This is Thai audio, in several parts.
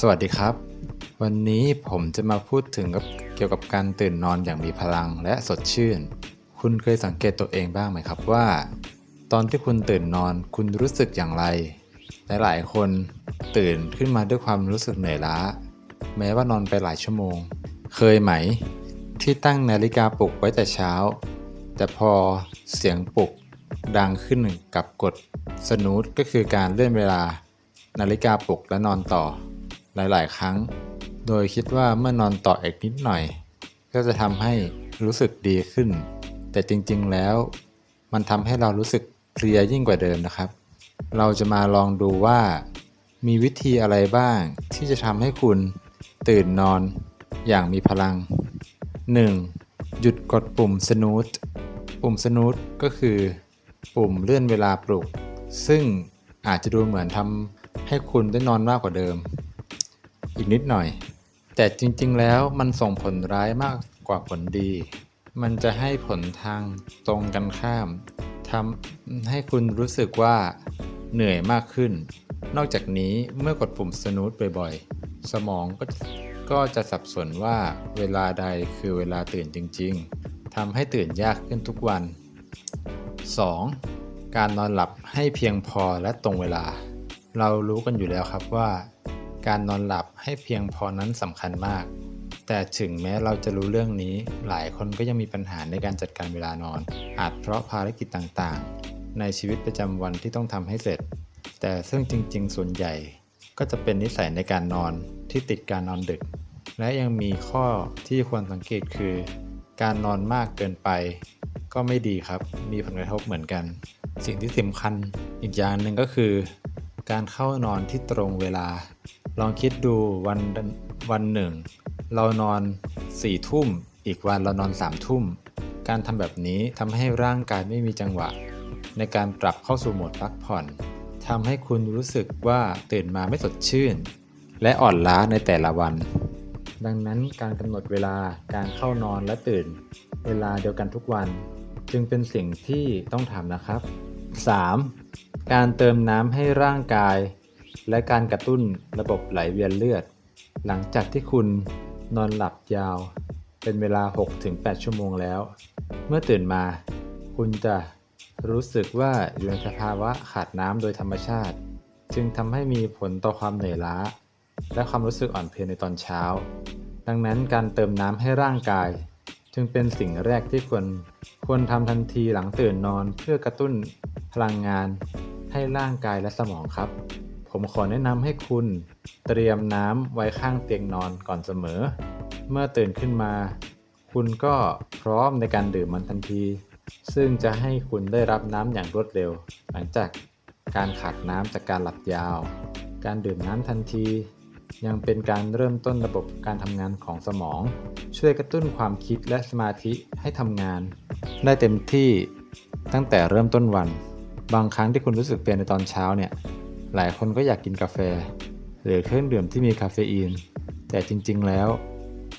สวัสดีครับ วันนี้ผมจะมาพูดถึงเกี่ยวกับการตื่นนอนอย่างมีพลังและสดชื่น คุณเคยสังเกตตัวเองบ้างไหมครับว่า ตอนที่คุณตื่นนอนคุณรู้สึกอย่างไรและหลายคนตื่นขึ้นมาด้วยความรู้สึกเหนื่อยล้า แม้ว่านอนไปหลายชั่วโมง เคยไหม ที่ตั้งนาฬิกาปลุกไว้แต่เช้า แต่พอเสียงปลุกดังขึ้นกับกดสนูตก็คือการเลื่อนเวลา นาฬิกาปลุกและนอนต่อ หลายๆ ครั้ง โดยคิดว่าเมื่อนอนต่ออีกนิดหน่อย ก็จะทำให้รู้สึกดีขึ้น แต่จริงๆแล้ว มันทำให้เรารู้สึกเพลียยิ่งกว่าเดิมนะครับ เราจะมาลองดูว่า มีวิธีอะไรบ้าง ที่จะทำให้คุณตื่นนอนอย่างมีพลัง 1. หยุดกดปุ่ม snooze ปุ่ม snooze ก็คือ ปุ่มเลื่อนเวลาปลุก ซึ่งอาจจะดูเหมือนทำให้คุณได้นอนมากกว่าเดิม อีกนิดหน่อย แต่จริงๆ แล้วมันส่งผลร้ายมากกว่าผลดี มันจะให้ผลทางตรงกันข้ามทำให้คุณรู้สึกว่าเหนื่อยมากขึ้น นอกจากนี้เมื่อกดปุ่ม snooze บ่อยๆ สมองก็ก็จะสับสนว่าเวลาใดคือเวลาตื่นจริง ๆทำให้ตื่นยากขึ้นทุกวัน 2. การนอนหลับให้เพียงพอและตรงเวลา เรารู้กันอยู่แล้วครับว่า การนอนหลับให้เพียงพอนั้นสำคัญมาก แต่ถึงแม้เราจะรู้เรื่องนี้ หลายคนก็ยังมีปัญหาในการจัดการเวลานอน อาจเพราะภารกิจต่างๆ ในชีวิตประจำวันที่ต้องทำให้เสร็จ แต่ซึ่งจริง ๆ ส่วนใหญ่ ก็จะเป็นนิสัยในการนอนที่ติดการนอนดึก และยังมีข้อที่ควรสังเกตคือ การนอนมากเกินไป ก็ไม่ดีครับ มีผลกระทบเหมือนกัน สิ่งที่สำคัญอีกอย่างหนึ่งก็คือ การเข้านอนที่ตรงเวลา ลองคิดดูวันวันหนึ่ง เรานอนสี่ทุ่ม อีกวันเรานอนสามทุ่ม การทำแบบนี้ทำให้ร่างกายไม่มีจังหวะ ในการปรับเข้าสู่โหมดพักผ่อนทำให้คุณรู้สึกว่าตื่นมาไม่สดชื่น และอ่อนล้าในแต่ละวัน ดังนั้นการกำหนดเวลาการเข้านอนและตื่น เวลาเดียวกันทุกวัน จึงเป็นสิ่งที่ต้องทำนะครับ 3. การเติมน้ำให้ร่างกาย และการกระตุ้นระบบไหลเวียนเลือด หลังจากที่คุณนอนหลับยาว เป็นเวลา 6-8 ชั่วโมงแล้ว เมื่อตื่นมา คุณจะรู้สึกว่าอยู่ในสภาวะขาดน้ำโดยธรรมชาติ จึงทำให้มีผลต่อความเหนื่อยล้า และความรู้สึกอ่อนเพลียในตอนเช้า ดังนั้นการเติมน้ำให้ร่างกาย จึงเป็นสิ่งแรกที่ควรควรทำทันทีหลังตื่นนอนเพื่อกระตุ้นพลังงานให้ร่างกายและสมองครับ ผมขอแนะนำให้คุณเตรียมน้ำไว้ข้างเตียงนอนก่อนเสมอ เมื่อตื่นขึ้นมา คุณก็พร้อมในการดื่มมันทันที ซึ่งจะให้คุณได้รับน้ำอย่างรวดเร็ว หลังจากการขาดน้ำจากการหลับยาว การดื่มน้ำทันที ยังเป็นการเริ่มต้นระบบการทำงานของสมอง ช่วยกระตุ้นความคิดและสมาธิให้ทำงาน ได้เต็มที่ตั้งแต่เริ่มต้นวัน บางครั้งที่คุณรู้สึกเปลี่ยนในตอนเช้าเนี่ย หลายคนก็อยากกินกาแฟ หรือเครื่องดื่มที่มีคาเฟอีน แต่จริงๆแล้ว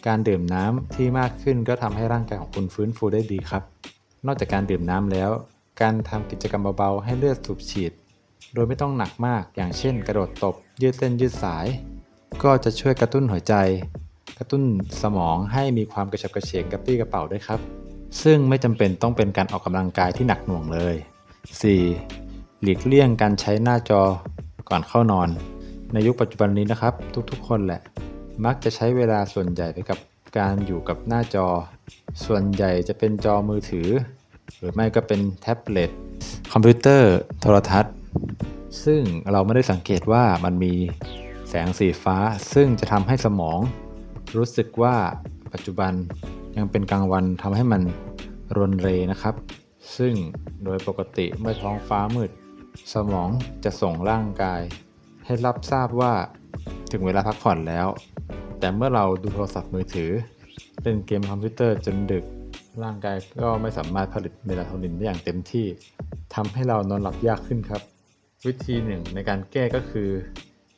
การดื่มน้ำที่มากขึ้นก็ทำให้ร่างกายของคุณฟื้นฟูได้ดีครับ นอกจากการดื่มน้ำแล้ว การทำกิจกรรมเบาๆให้เลือดสูบฉีด โดยไม่ต้องหนักมากอย่างเช่น กระโดดตบ ยืดเส้นยืดสาย ก็จะช่วยกระตุ้นหัวใจ กระตุ้นสมองให้มีความกระฉับกระเฉงกระปรี้กระเป๋าด้วยครับ ซึ่งไม่จำเป็นต้องเป็นการออกกำลังกายที่หนักหน่วงเลย 4. หลีกเลี่ยงการใช้หน้าจอ ก่อนเข้านอน ในยุคปัจจุบันนี้นะครับ ทุกๆ คนแหละ มักจะใช้เวลาส่วนใหญ่ไปกับการอยู่กับหน้าจอ ส่วนใหญ่จะเป็นจอมือถือ หรือไม่ก็เป็นแท็บเล็ตคอมพิวเตอร์โทรทัศน์ ซึ่งเราไม่ได้สังเกตว่ามันมีแสงสีฟ้า ซึ่งจะทำให้สมอง รู้สึกว่าปัจจุบันยังเป็นกลางวันทำให้มันรนเรนะครับ ซึ่งโดยปกติเมื่อท้องฟ้ามืด สมองจะส่งร่างกาย ให้รับทราบว่าถึงเวลาพักผ่อนแล้ว แต่เมื่อเราดูโทรศัพท์มือถือ เล่นเกมคอมพิวเตอร์จนดึก ร่างกายก็ไม่สามารถผลิตเมลาโทนินได้อย่างเต็มที่ทำให้เรานอนหลับยากขึ้นครับ วิธีหนึ่งในการแก้ก็คือ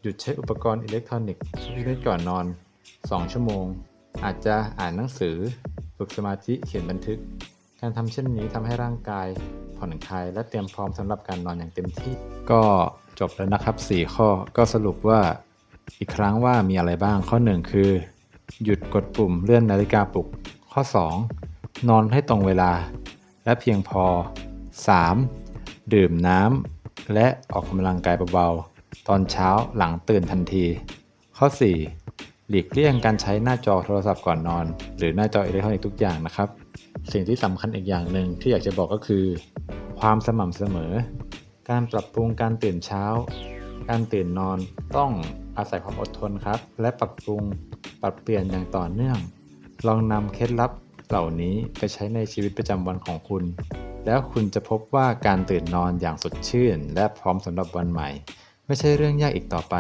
หยุดใช้อุปกรณ์อิเล็กทรอนิกส์ช่วงก่อนนอน 2 ชั่วโมง อาจจะอ่านหนังสือ ฝึกสมาธิเขียนบันทึก การทำเช่นนี้ทำให้ร่างกาย ผ่อนคลาย และเตรียมพร้อมสำหรับการนอนอย่างเต็มที่ ก็จบแล้วนะครับ 4 ข้อก็สรุปว่าอีกครั้งว่ามีอะไรบ้างข้อ 1 คือ หยุดกดปุ่มเลื่อนนาฬิกาปลุก ข้อ 2 นอนให้ตรงเวลา และเพียงพอ 3. ดื่มน้ำและออกกำลังกายเบาๆ ตอนเช้าหลังตื่นทันที ข้อ 4. หลีกเลี่ยงการใช้หน้าจอโทรศัพท์ก่อนนอน หรือหน้าจออิเล็กทรอนิกส์ทุกอย่างนะครับ สิ่งที่สำคัญอีกอย่างหนึ่งที่อยากจะบอกก็คือ ความสม่ำเสมอ การปรับปรุงการตื่นเช้า การตื่นนอนต้องอาศัยความอดทนครับ และปรับปรุงปรับเปลี่ยนอย่างต่อเนื่อง ลองนำเคล็ดลับเหล่านี้ไปใช้ในชีวิตประจำวันของคุณ แล้วคุณจะพบว่าการตื่นนอนอย่างสดชื่น และพร้อมสำหรับวันใหม่ ไม่ใช่เรื่องยากอีกต่อไป